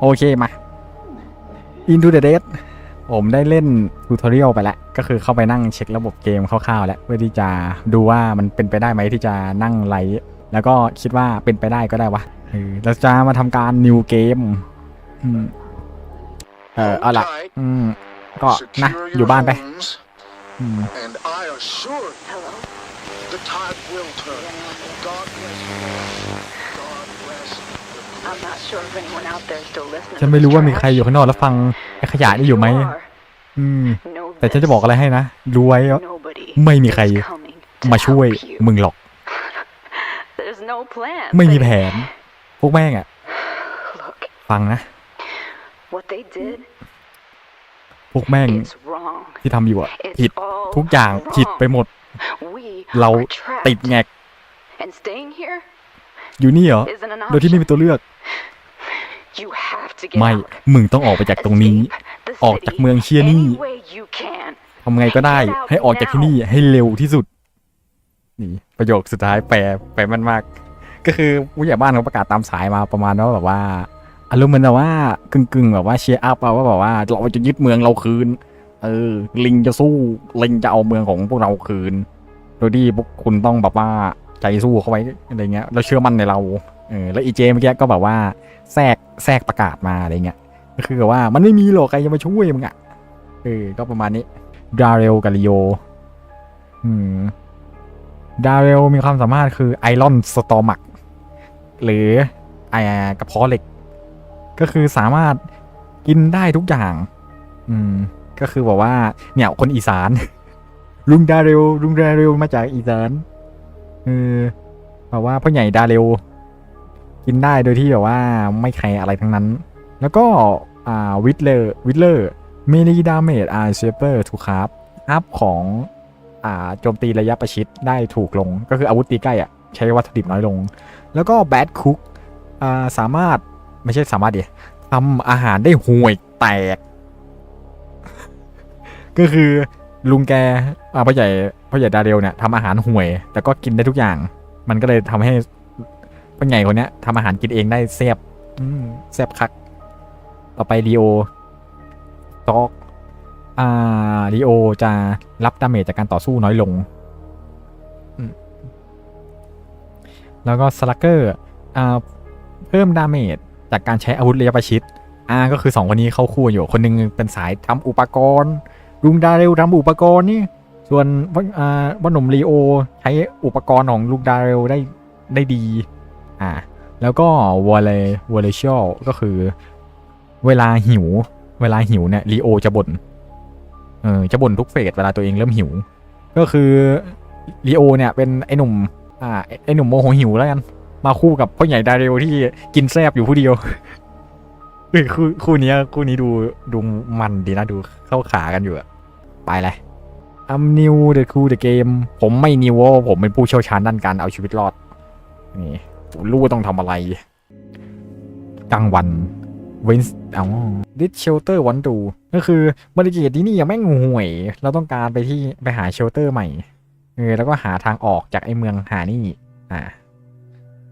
โอเคมา Into the Dead ผมได้เล่นทูทอเรียลไปแล้ว ก็คือเข้าไปนั่งเช็คระบบเกมคร่าวๆ แล้ว เพื่อที่จะดูว่ามันเป็นไปได้ไหมที่จะนั่งไลฟ์แล้วก็คิดว่าเป็นไปได้ก็ได้วะเราจะมาทำการ new game อืมเออเอาละก็นะอยู่บ้านไปอืม ฉันไม่รู้ว่ามีใครอยู่ข้างนอกแล้วฟังไอ้ขยะนี่อยู่ไหมอืม แต่ฉันจะบอกอะไรให้นะรู้ไว้ว่าไม่มีใครมาช่วยมึงหรอก There's no plan. ไม่มีแผน พวกแม่งอะ Look, ฟังนะ what they did พว k แม่ง is wrong. ที่ทำอยู่อะ It's ผิด all ทุกอย่างผิดไป wrong. หมด We เรา are trapped. ติดแงก And staying here อยู่นี่เหรอ isn't an โดยที่ไม่มี option. ตัวเลือก You have to get ไม่ out. มึงต้องออกไปจากตรงนี้ Escape the ออกจาก city เมืองเชียนี่ any way you can. ทำไงก็ได้ ให้ออกจากที่นี่ให้เร็วที่สุด นี่ประโยคสุดท้ายแปลแปลมันมาก ก็คือผู้ใหญ่บ้านเขาประกาศตามสายมาประมาณว่าแบบว่าอารมณ์เหมือนแบบว่ากึ่งกึ่งๆแบบว่าเชียร์อัพอะว่าแบบว่าเราจะยึดเมืองเราคืน เออ ลิงจะสู้ลิงจะเอาเมืองของพวกเราคืน โดยที่พวกคุณต้องแบบว่า ใจสู้เขาไว้อะไรเงี้ยแล้วเชื่อมั่นในเราเออแล้วอีเจเมื่อกี้ก็แบบว่าแทรกแทรกประกาศมาอะไรเงี้ยก็คือว่ามันไม่มีหรอกใครจะมาช่วยมึงอะเออก็ประมาณนี้ดาเรลกับลิโออืมดาเรลมีความสามารถคือไอรอนสตอมักหรือไอกระเพาะเหล็ก ก็คือสามารถกินได้ทุกอย่าง อืม ก็คือบอกว่า เนี่ย คนอีสาน ลุงดาเรลลุงดาเรลมาจากอีสาน เออบอกว่าพ่อใหญ่ดาเรลกินได้โดยที่แบบว่าไม่แคร์อะไรทั้งนั้น แล้วก็อ่าวิดเลอร์วิดเลอร์เมลีดาเมจอาร์เซเปอร์ทูคาร์อัพของอ่าโจมตีระยะประชิดได้ถูกลง ก็คืออาวุธตีใกล้อะใช้วัตถุดิบน้อยลง แล้วก็แบดคุกอ่าสามารถไม่ใช่สามารถดิทำอาหารได้ห่วยแตก ก็คือลุงแกอ่าพ่อใหญ่ พ่อใหญ่ดาเรลเนี่ยทำอาหารห่วย แต่ก็กินได้ทุกอย่าง มันก็เลยทำให้พ่อใหญ่คนเนี้ยทำอาหารกินเองได้แซ่บแซ่บคัก ต่อไปลีโอตอกอ่าลีโอจะรับดาเมจจากการต่อสู้น้อยลง แล้วก็สลักเกอร์อ่าเพิ่มดาเมจจากการใช้อาวุธระยะประชิดอ่าก็คือสองคนนี้เข้าคู่อยู่ คนหนึงเป็นสายทำอุปกรณ์ลุงดาเรลทำอุปกรณ์นี่ ส่วนพ่ออ่าหนุ่มลีโอใช้อุปกรณ์ของลุงดาเรลได้ได้ดี อ่า แล้วก็วอลเลวอลเลชลก็คือ เวลาหิว เวลาหิวเนี่ยลีโอจะบ่น เออ จะบ่นทุกเฟสเวลาตัวเองเริ่มหิว ก็คือลีโอเนี่ยเป็นไอ้หนุ่ม อ่า ไอ้หนุ่มโมโหหิวแล้วกัน มาคู่กับพ่อใหญ่ดาเรลที่กินแซบอยู่ผู้เดียวคู่คู่นี้คู่นี้ดูดูมันดีนะดูเข้าขากันอยู่อะไปเลย อัมนิวเดอะคูเดอะเกมผมไม่นิวเพราะว่าผมเป็นผู้เชี่ยวชาญด้านการเอาชีวิตรอด นี่ผมรู้ว่าต้องทำอะไรกลางวันเวนส์อ๋อดิสเชลเตอร์วันดูก็คือบริเกตที่นี่ยังแม่งห่วย เราต้องการไปที่ไปหาเชลเตอร์ใหม่เออแล้วก็หาทางออกจากไอเมืองหานี่ อ่า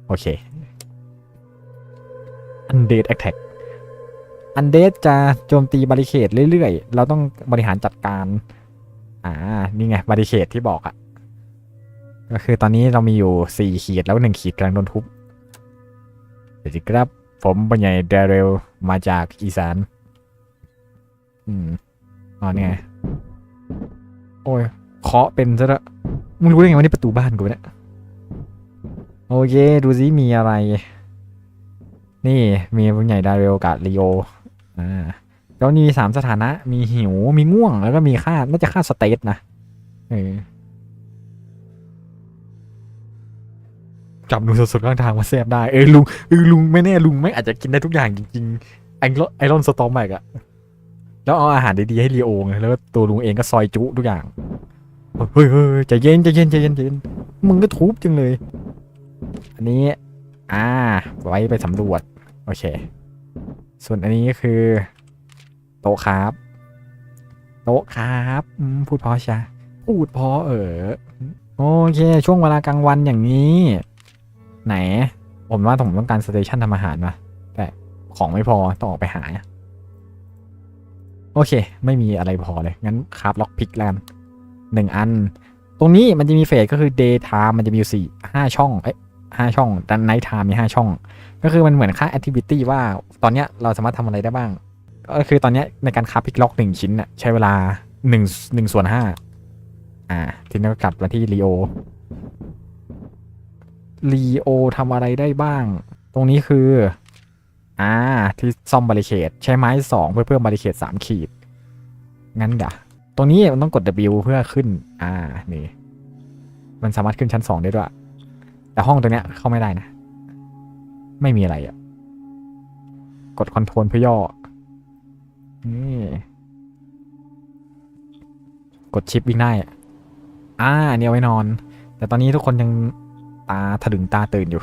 โอเค Undead Attack Undead จะโจมตีบริเคตเรื่อยๆ เราต้องบริหารจัดการ อ่า นี่ไงบริเคตที่บอกอะก็คือตอนนี้เรามีอยู่สี่ขีดแล้วหนึ่งขีดกำลังโดนทุบสวัสดีครับ ผมปัญญาเดเรลมาจากอีสาน อืมอ๋อนี่ไง โอ้ยเคาะเป็นซะล้วมึงรู้ได้ไงว่านี่ประตูบ้านกูเนี่ยโอเค ดูซิมีอะไร นี่มีปัญญาดาเรลกับลีโออ่า แล้วมีสามสถานะ มีหิว มีง่วง แล้วก็มีค่า น่าจะค่าสเตทนะ เออ จับหนูสดๆข้างทางมาแซบได้ เออลุงเออลุงไม่แน่ลุงไม่อาจจะกินได้ทุกอย่างจริงๆ ไอรอนไอรอนสตอมแมกอะแล้วเอาอาหารดีๆให้ลีโอไงแล้วตัวลุงเองก็ซอยจุทุกอย่าง เฮ้ยเฮ้ยใจเย็นใจเย็นใจเย็นใจเย็น มึงก็ทุบจังเลย อันนี้ อ่า ไว้ไปสำรวจ โอเค ส่วนอันนี้ก็คือ ต๊ะครับ โต๊ะครับพูดเพอใช่พูดเพอเออโอเค ช่วงเวลากลางวันอย่างนี้ ไหน ผมว่าผมต้องการสเตชันทำอาหารมาแต่ของไม่พอต้องออกไปหา โอเค ไม่มีอะไรพอเลย งั้นคราฟล็อกพิกแล้วกันหนึ่งอัน ตรงนี้มันจะมีเฟสก็คือ day time มันจะมีอยู่สี่ห้าช่อง เอ้ยห้าช่องดัน night time มีห้าช่อง ก็คือมันเหมือนค่า activity ว่าตอนเนี้ยเราสามารถทำอะไรได้บ้าง ก็คือตอนนี้ในการคราพิกล็อกหนึ่งชิ้นน่ะใช้เวลาหนึ่งหนึ่งส่วนห้าอ่า ทีนี้ก็กลับมาที่ลีโอลีโอทำอะไรได้บ้าง ตรงนี้คือ อ่า ที่ซ่อมบาริเคดใช้ไม้สองเพื่อเพิ่มบาริเคดสามขีด งั้นเดี๋ยวตรงนี้มันต้องกด W เพื่อขึ้น อ่า นี่ มันสามารถขึ้นชั้นสองได้ด้วย แต่ห้องตัวเนี้ยเข้าไม่ได้นะ ไม่มีอะไรอะ่ะ กดคอนโทรลเพื่อย่อ กดชิปวิ่งได้อะอ่าอันนี้เอาไว้นอน แต่ตอนนี้ทุกคนยังตาถลึงตาตื่นอยู่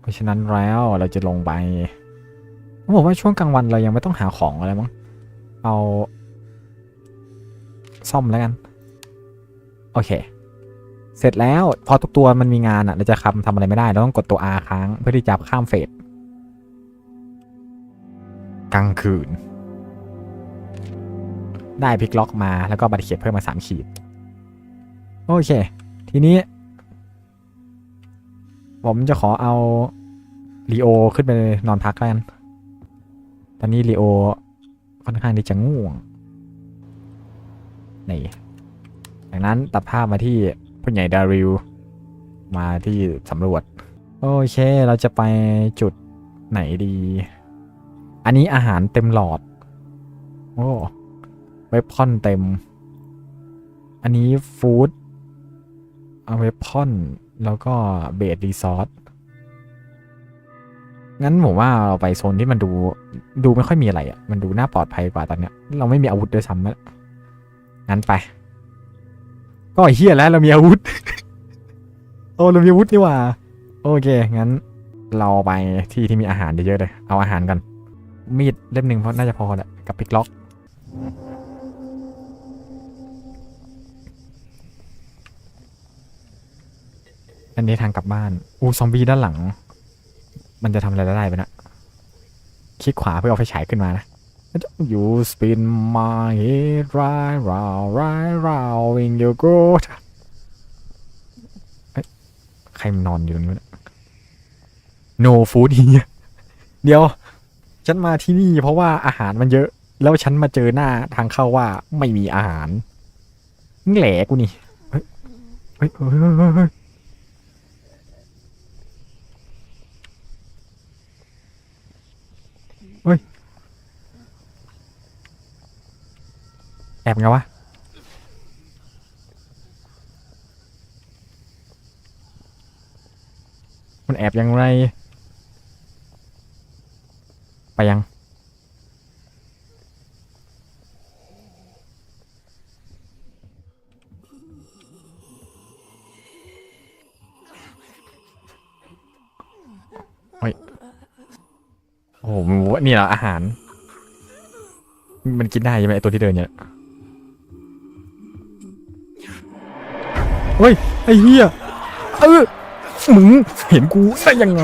เพราะฉะนั้นแล้วเราจะลงไปผมบอกว่าช่วงกลางวันเรายังไม่ต้องหาของอะไรมั้ง เอา ซ่อมแล้วกัน โอเค เสร็จแล้วพอทุกตัวมันมีงานอะ เราจะคำทำอะไรไม่ได้ เราต้องกดตัว R ค้างเพื่อที่จะข้ามเฟส กลางคืน ได้พลิกล็อกมาแล้วก็บัตรเขียนเพิ่มมาสามขีด โอเค ทีนี้ ผมจะขอเอาลีโอขึ้นไปนอนพักแล้วกันตอนนี้ลีโอค่อนข้างที่จะง่วงนี่จากนั้นตัดภาพมาที่ผู้ใหญ่ดาริว มาที่สำรวจ โอเค เราจะไปจุดไหนดี อันนี้อาหารเต็มหลอด โอ้เวพอนเต็ม อันนี้ฟู้ดเอาเวพอนแล้วก็เบสรีซอสงั้นผมว่าเราไปโซนที่มันดูดูไม่ค่อยมีอะไรอะ่ะ มันดูน่าปลอดภัยกว่าตอนเนี้ย เราไม่มีอาวุธด้วยซ้ำแล้วงั้นไป ก็เฮียแล้วเรามีอาวุธ โอ้เรามีอาวุธนี่ว่า โอเค งั้น เราไปที่ที่มีอาหารเยอะๆเลย เอาอาหารกัน มีดเล่มหนึ่งเพราะน่าจะพอแหละกับปิกล็อก อันนี้ทางกลับบ้าน อูซอมบี้ด้านหลัง มันจะทำอะไรได้ไปนะคลิกขวาเพื่อเอาไฟฉายขึ้นมานะ You spin my head right round right round in your goat เอ้ยใครมันนอนอยู่ตรงนี้วะเนี่ย No food here เดี๋ยว ฉันมาที่นี่เพราะว่าอาหารมันเยอะ แล้วฉันมาเจอหน้าทางเข้าว่าไม่มีอาหารนี่แหลกูนี่เฮ้ยเฮ้ยเฮ้ยเฮ้ยเฮ้ยแอบไงวะมันแอบยังไง ไปยัง โอ้ย โอ้โหมันี่เหรออาหาร มันกินได้ใช่ไหมไอตัวที่เดินเนี่ยเฮ้ย ไอ้เหี้ย เออ มึง เห็นกูได้ยังไง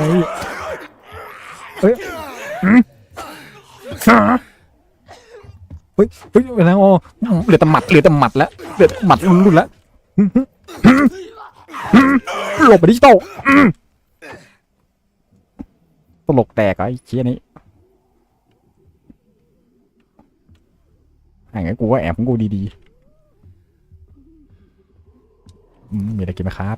เฮ้ย เฮ้ยเฮ้ยเวลาอ๋อเหลือแต่หมัดเหลือแต่หมัดแล้วเหลือแต่หมัดรุนแล้วหลบไปดิจิตอลตลกแตกไอ้เชี่ยนี้อย่างงั้กูก็แอบของกูดีๆมีอะไรกินไหมครับ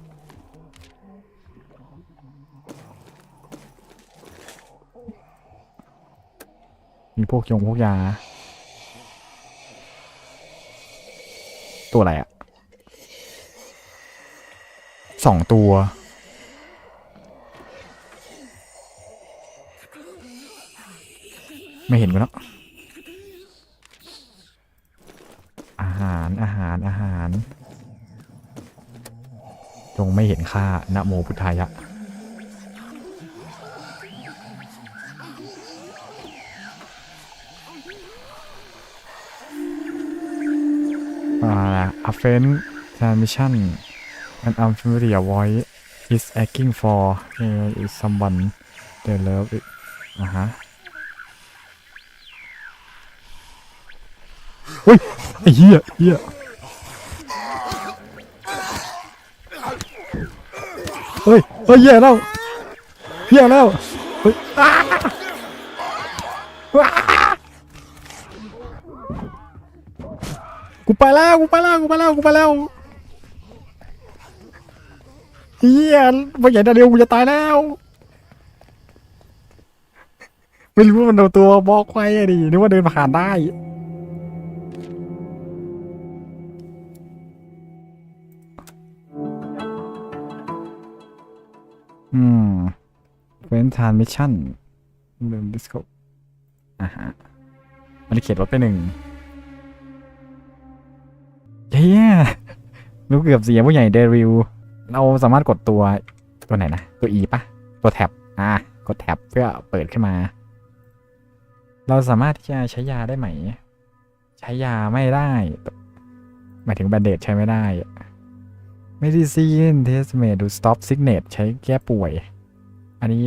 มีพวกยงพวกยา ตัวอะไรอะสองตัว ไม่เห็นกูแล้วอาหารอาหารอาหารจงไม่เห็นค่านะโมพุทธายะ uh, a faint transmission an unfamiliar voice is asking for uh, is someone they love it อ่าฮะเฮ้ยไอ้เหี้ยเหี้ยเฮ้ยเฮ้ยเหี้ยแล้วเหี้ยแล้วเฮ้ยอ้าว้ากูไป แล้วกูไปแล้วกูไปแล้วกูไปแล้วเฮียไม่ใหญ่ดาเดียวกูจะตายแล้ว ไม่รู้ว่ามันเอาตัวบล็อกไว้อะดินึกว่าเดินผ่านได้อืมเว้นทานมิชชั่นเดินดิสโก้อ่าฮะ มันได้เขียนรถไปหนึ่ง เย้รู้เกือบเสียผู้ใหญ่เดริว เราสามารถกดตัวตัวไหนนะ ตัว E ปะตัวแท็บอะกดแท็บเพื่อเปิดขึ้นมา เราสามารถที่จะใช้ยาได้ไหม ใช้ยาไม่ได้ หมายถึงแบนเดดใช้ไม่ได้ medicine test made to stop sickness ใช้แก้ป่วย อันนี้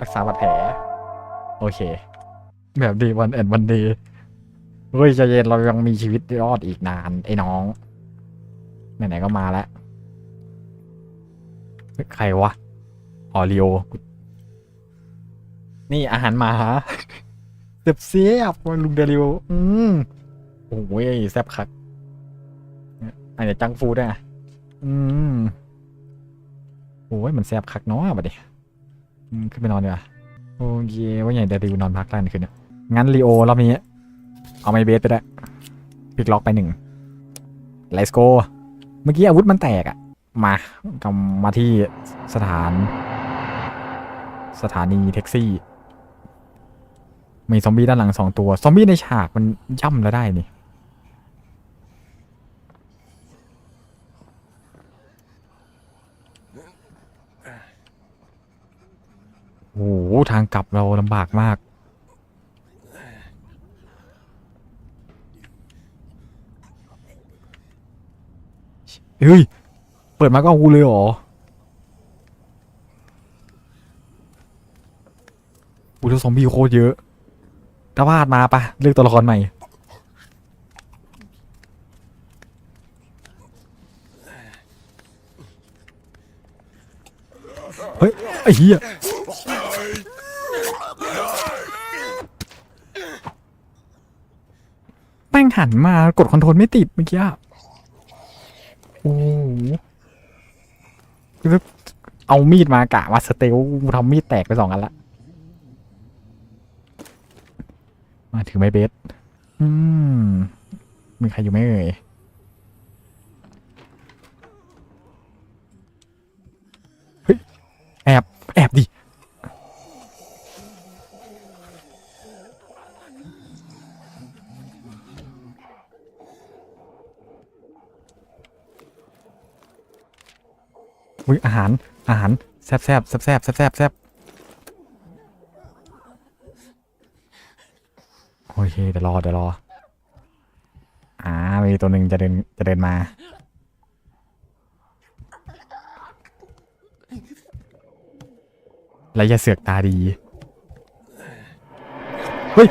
รักษาบาดแผล โอเค แบบดีวันแอนวันดี เฮ้ยใจเย็นเรายังมีชีวิตรอดอีกนาน ไอ้น้องไหนๆก็มาแล้วใครวะออริโอนี่อาหารหมาเสียบเสียบลุงเดลิวอืมโอ้ยแซ่บคักอาจจะจังฟูด้วยอะอืมโอ้ยมันแซ่บคักเนาะบัดดิอืมขึ้นไปนอนดีกว่าโอเคว่าไงเดลิวนอนพักได้คืนนี้งั้นลีโอรอบนี้ เอาไมเบสไปได้วยปิกล็อกไปหนึ่ง let's go เมื่อกี้อาวุธมันแตกอะมากำมาที่สถาน สถานีแท็กซี่ มีซอมบี้ด้านหลังสองตัว ซอมบี้ในฉากมันย่ำแล้วได้นี่โอ้โหทางกลับเราลำบากมาก เฮ้ย เปิดมาก็เอากูเลยเหรออูแล้วซอมบี้โคตรเยอะถ้าวาดมาปะเลือกตัวละครใหม่ เฮ้ย ไอ้เหี้ยแม่งหันมากดคอนโทรลไม่ติดเมื่อกี้ เอามีดมากะมาสเตลกูทำมีดแตกไปสองอันละ มาถือไม้เบส อืม มีใครอยู่ไหมเอ่ยเฮ้ยแอบ แอบดิ อุ้ยอาหารอาหารแซบแซบแซบแซบแซบแซบแซบโอเคเดี๋ยวรอเดี๋ยวรออ่ามีตัวหนึ่งจะเดินจะเดินมาและอย่าเสือกตาดี เฮ้ย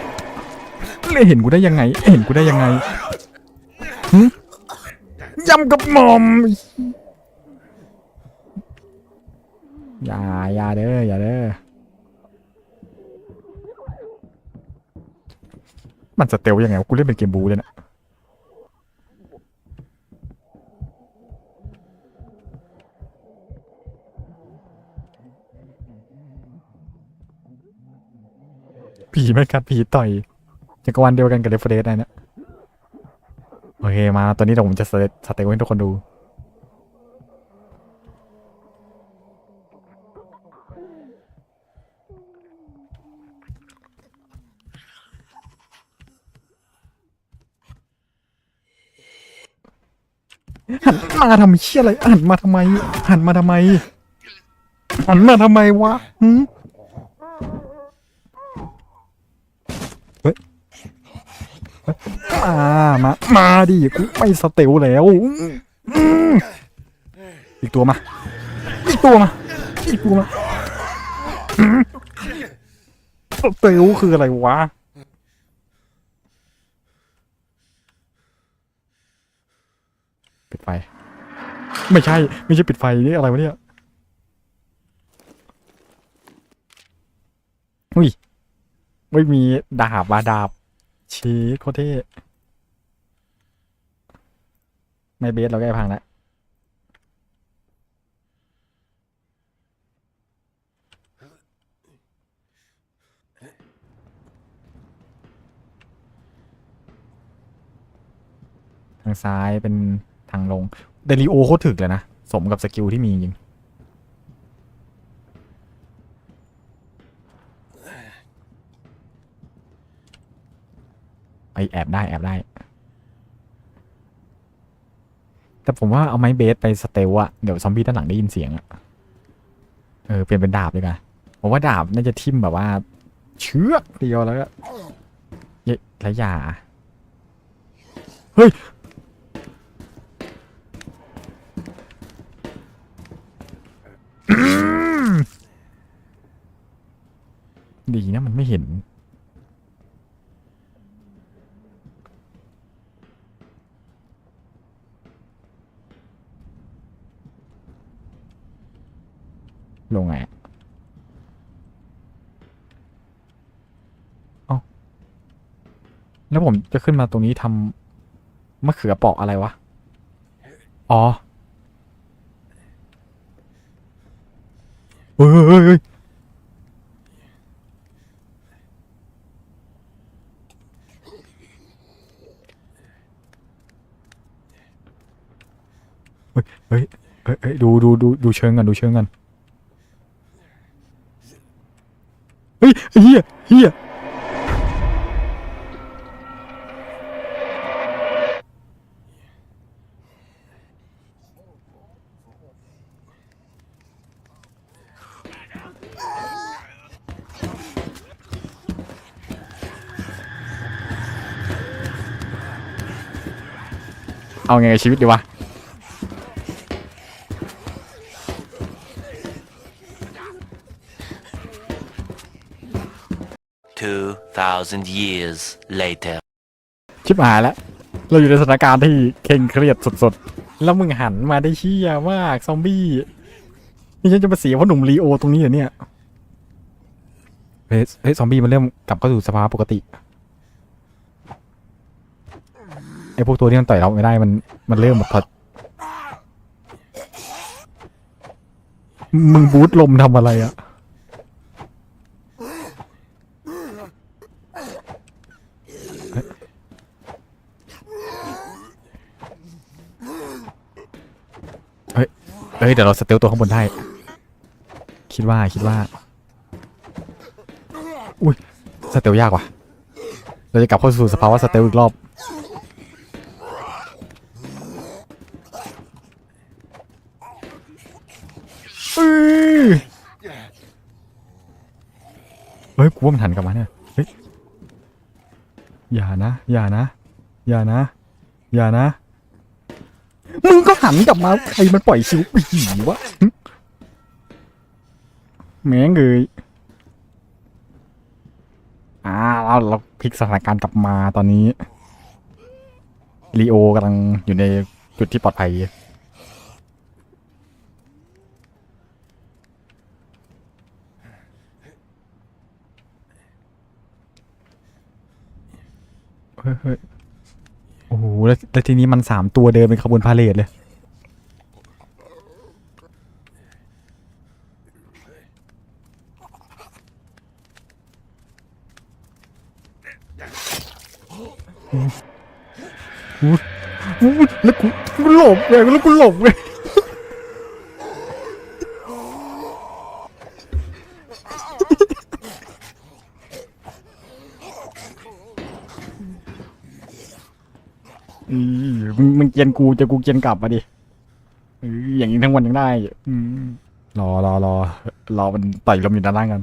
เลยเห็นกูได้ยังไง เห็นกูได้ยังไงยำกับหมอม อย่าอย่าเด้ออย่าเด้อมันสเตลยังไงวะกูเล่นเป็นเกมบูเลยนะผีไม่กัดผีต่อยจักรวาลเดียวกันกับเดฟเฟเดสนะเนี่ยโอเคมาตอนนี้เดี๋ยวผมจะสเตสเตลให้ทุกคนดู หันมาทำเชี่ยอะไรหันมาทำไมหันมาทำไมหันมาทำไมวะหืมเฮ้ยมามามาดิกูไม่สเตลแล้วอีกตัวมาอีกตัวมาอีกตัวมาสเตลคืออะไรวะ ปิด ไฟ ไม่ใช่ ไม่ใช่ปิดไฟนี่อะไรวะเนี่ยอุ้ยไม่มีดาบมาดาบชีสโคตรเท่ไม่เบสเราแก้พังแล้วทางซ้ายเป็นางลง เดลิโอโคตรถึกเลยนะ สมกับสกิลที่มีจริง ไอแอบได้ แอบได้ แต่ผมว่าเอาไม้เบสไปสเตลอะเดี๋ยวซอมบี้ด้านหลังได้ยินเสียงอะเออ เปลี่ยนเป็นดาบดีกว่าผมว่าดาบน่าจะทิ่มแบบว่า เชือกเดียวแล้วก็เยะระยาเฮ้ย ดี นะมันไม่เห็น ลงไงอะเอ้าแล้วผมจะขึ้นมาตรงนี้ทำมะเขือเปาะอะไรวะ อ๋อเฮ้ย เฮ้ยเฮ้ยเฮ้ยเฮ้ยเฮ้ยเฮ้ยเฮ้ยดูดูดูดูเชิงกันดูเชิงกันเฮ้ยเฮียเฮียเอาไงกับชีวิตดีวะ 2,000 years later. ชิบหายแล้ว เราอยู่ในสถานการณ์ที่เคร่งเครียดสุดๆ แล้วมึงหันมาได้เชี่ยมากซอมบี้ นี่ฉันจะมาเสียเพราะหนุ่มลีโอตรงนี้เหรอเนี่ย เฮ้ยเฮ้ยซอมบี้มันเริ่มกลับเข้าสู่สภาวะปกติ ไอ้พวกตัวที่มันต่อยเราไม่ได้มันมันเริ่มแบบพอมึงบูทลมทำอะไรอะเฮ้ยเดี๋ยวเราสเตลตัวข้างบนได้ คิดว่าคิดว่า อุ้ยสเตลยากว่ะ เราจะกลับเข้าสู่สภาวะสเตลอีกรอบ เฮ้ยกูว่ามันหันกลับมาเนี่ยเฮ้ยอย่านะ อย่านะ อย่านะ อย่านะ มึงก็หันกลับมาใครมันปล่อยชิวปีวะหึแม่งเลยอ่าเราเราพลิกสถานการณ์กลับมาตอนนี้ลีโอกำลังอยู่ในจุดที่ปลอดภัยเฮ้ย อ้โหแล้วแล้วทีนี้มันสามตัวเดินเป็นขบวนพาเลทเลย อู้อู้แล้วกูกูหลบไงแล้วกูหลบไงอีมึงมึงเกลียนกูเจะกูเกียนกลับมาดิอีอย่างนี้ทั้งวันยังได้อืมรอรอรอรอมันต่อยลมอยู่ด้านล่างกัน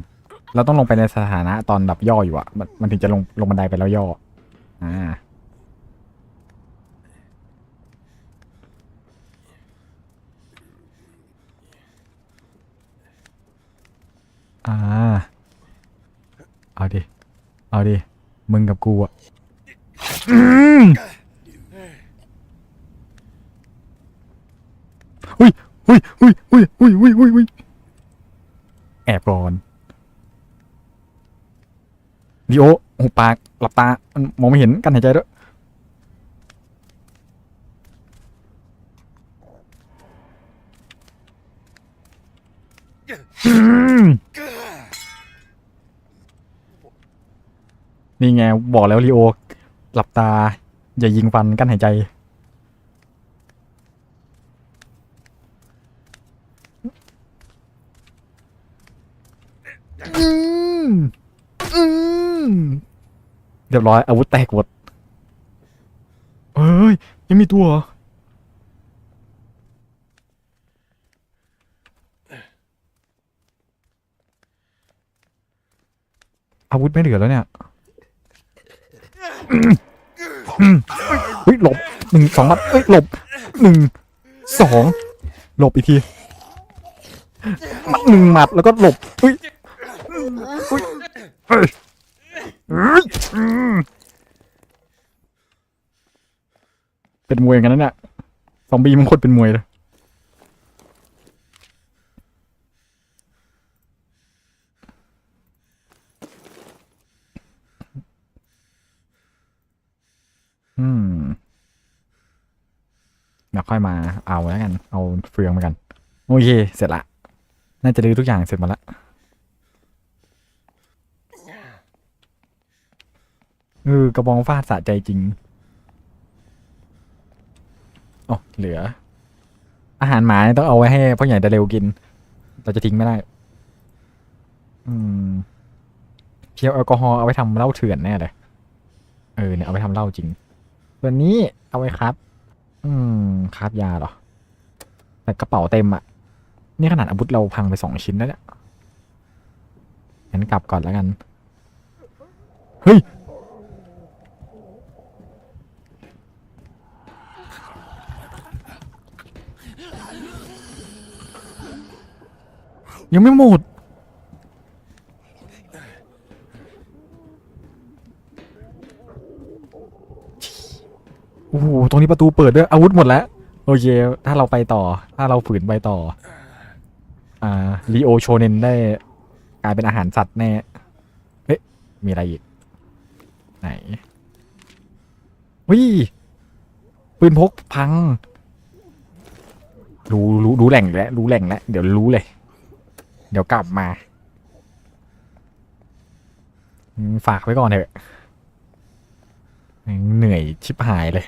เราต้องลงไปในสถานะตอนแบบย่ออยู่อะมันมันถึงจะลงลงบันไดไปแล้วย่อ อ่า อ่า เอาดิ เอาดิ มึงกับกูอะอืมอุ้ยอุ้ยอุ้ย อุ้ยอุ้ยอุ้ยแอบก่อนดิโอหูปากหลับตา มองไม่เห็นกันหายใจด้วยนี่ไง บอกแล้วลีโอ หลับตา อย่ายิงฟันกั้นหายใจ อืมอืมเรียบร้อยอาวุธแตกหมดเฮ้ยยังมีตัวเหรออาวุธไม่เหลือแล้วเนี่ยอืมอืมเฮ้ยหลบหนึ่งสองมัดเอ้ยหลบหนึ่งสองหลบอีกทีมัดหนึ่งหมัดแล้วก็หลบเฮ้ยเฮ้ย เป็นมวยกันนั่นแหละซอมบี้มันโคตรเป็นมวยเลยอืมเดี๋ยวค่อยมาเอาแล้วกัน เอาเฟืองมากัน โอเค เสร็จละ น่าจะรื้อทุกอย่างเสร็จหมาละ เออกระบองฟาดสะใจจริงอ๋อเหลือ อาหารหมาต้องเอาไว้ให้พ่อใหญ่ตะเร็วกิน เราจะทิ้งไม่ได้ อืมเพียวแอลกอฮอล์เอาไว้ทำเหล้าเถื่อนแน่เลยเออเนี่ยเอาไปทำเหล้าจริงตัวนี้เอาไว้ครับ อืมครับยาเหรอ แต่กระเป๋าเต็มอะนี่ขนาดอาวุธเราพังไปสองชิ้นแล้วเนี่ยงั้นกลับก่อนแล้วกัน เฮ้ย ยังไม่หมด โอ้โห ตรงนี้ประตูเปิดด้วย อาวุธหมดแล้ว โอเค ถ้าเราไปต่อ ถ้าเราฝืนไปต่อ อ่าลีโอโชเนนได้กลายเป็นอาหารสัตว์แน่เฮ้ยมีอะไรอีก ไหนวิปืนพกพัง รู้รู้รู้แหล่งแล้วรู้แหล่งแล้วเดี๋ยวรู้เลย เดี๋ยวกลับมา ฝากไว้ก่อนเถอะ เหนื่อยชิบหายเลย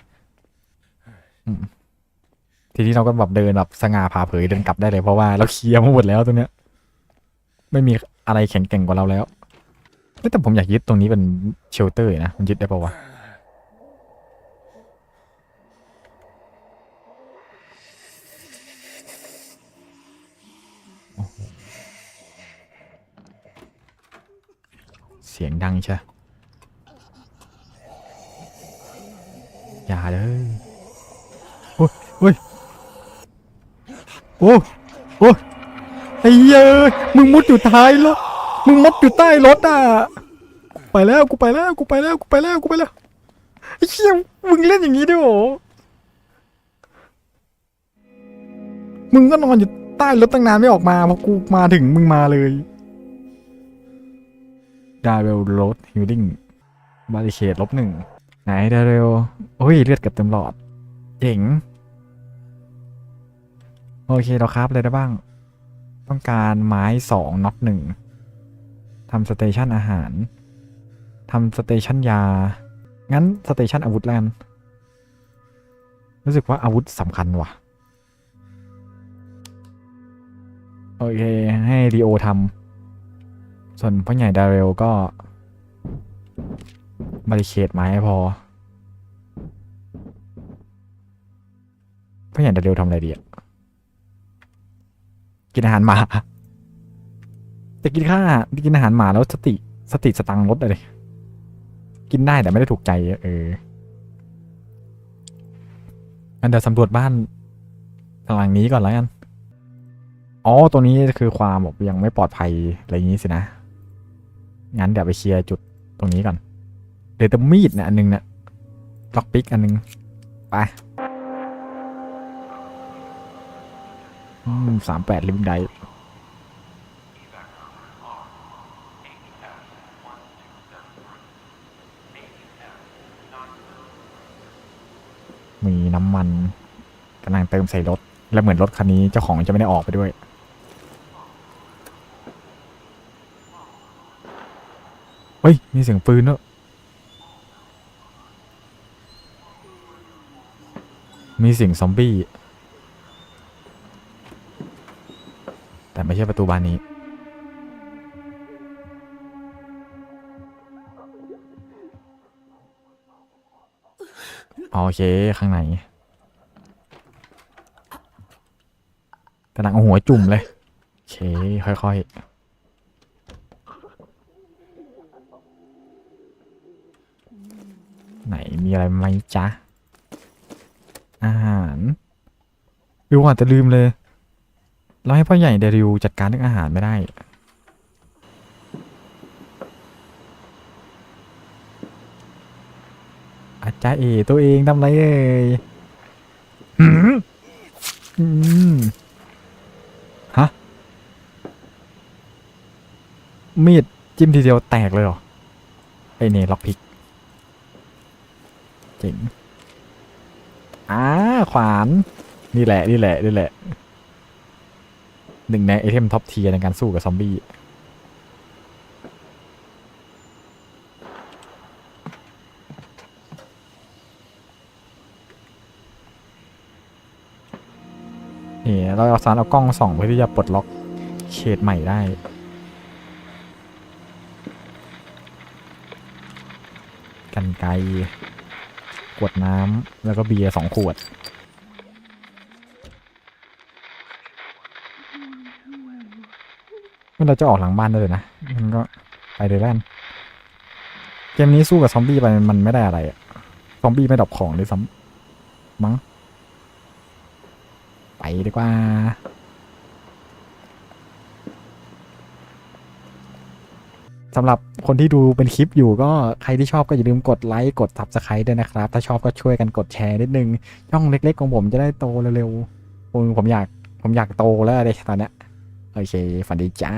ทีนี้เราก็แบบเดินแบบสง่าผ่าเผยเดินกลับได้เลยเพราะว่าเราเคลียร์มาหมดแล้วตรงเนี้ย ไม่มีอะไรแข็งแกร่งกว่าเราแล้ว แต่ผมอยากยึดตรงนี้เป็นเชลเตอร์นะ มันยึดได้ปะวะ โอ้โหเสียงดังใช่อย่าเลยโอ้ยโอ้ยโอ้โอ้ไอ้เยเอ้ยมึงมุดอยู่ท้ายรถมึงมุดอยู่ใต้รถอะไปแล้วกูไปแล้วกูไปแล้วกูไปแล้วกูไปแล้วไอ้เหี้ยมึงเล่นอย่างนี้ด้วยเหรอมึงก็นอนอยู่ใต้รถตั้งนานไม่ออกมาพอกูมาถึงมึงมาเลย ดาเวลโรดฮิลลิ่งบาริเคดลบหนึ่งไหนเดี๋ยวเร็วโอ้ย เลือดเกับเต็มหลอด เจ๋ง โอเค เราครับเลยได้บ้าง ต้องการไม้สองน็อกหนึ่งทำสเตชันอาหารทำสเตชันยา งั้นสเตชันอาวุธแล้วกันรู้สึกว่าอาวุธสำคัญว่ะ โอเค ให้ดีโอทำ ส่วนพ่อใหญ่ดาเรลก็บริเคดไม้พอพ่อใหญ่ดาเรลทำอะไรดีอะกินอาหารหมา จะกินข้าวกินอาหารหมาแล้วสติสติสตังลดเลยกินได้แต่ไม่ได้ถูกใจเอออันเดี๋ยวสำรวจบ้านหลังนี้ก่อนแล้วกัน อ๋อ ตัวนี้คือความแบบยังไม่ปลอดภัย อะไรอย่างนี้สินะ งั้นเดี๋ยวไปเคลียร์จุดตรงนี้ก่อนเดี๋ยวแต่มีดเนี่ยอันนึงเนี่ยล็อกปิกอันนึงไปสามแปดลิมไดมีน้ำมันกำลังเติมใส่รถ แล้วเหมือนรถคันนี้เจ้าของจะไม่ได้ออกไปด้วย ฮ้ย มีเสียงปืนด้วยมีเสียงซอมบี้ แต่ไม่ใช่ประตูบานนี้ โอเค ข้างในกำลังเอาหัวจุ่มเลย โอเค ค่อยๆ ไหน มีอะไรไหมจ๊ะ อาหารริวอาจจะลืมเลย เราให้พ่อใหญ่เดริวจัดการเรื่องอาหารไม่ได้ อาจารย์เอตัวเองทำไรเอ่ยหืมอืมฮะ มีดจิ้มทีเดียวแตกเลยเหรอ ไอเนล็อกพิก เจ๋งอ่าขวานนี่แหละนี่แหละนี่แหละหนึ่งในไอเทมท็อปเทียในการสู้กับซอมบี้นี่เราเอาสารเอากล้องส่องเพื่อที่จะปลดล็อกเขตใหม่ได้กันไกร กวดน้ำแล้วก็เบียร์สองขวด มันเราจะออกหลังบ้านได้เลยนะ มันก็ไปเลยแล้วกันเกมนี้สู้กับซอมบี้ไปมันไม่ได้อะไรอะซอมบี้ไม่ดรอปของด้วยซ้ำมั้งไปดีกว่า สำหรับคนที่ดูเป็นคลิปอยู่ก็ใครที่ชอบก็อย่าลืมกดไลค์กด subscribe ด้วยนะครับ ถ้าชอบก็ช่วยกันกดแชร์นิดนึงช่องเล็กๆของผมจะได้โตเร็วๆผมอยากผมอยากโตแล้วเลยตอนนี้โอเคฝันดีจ้า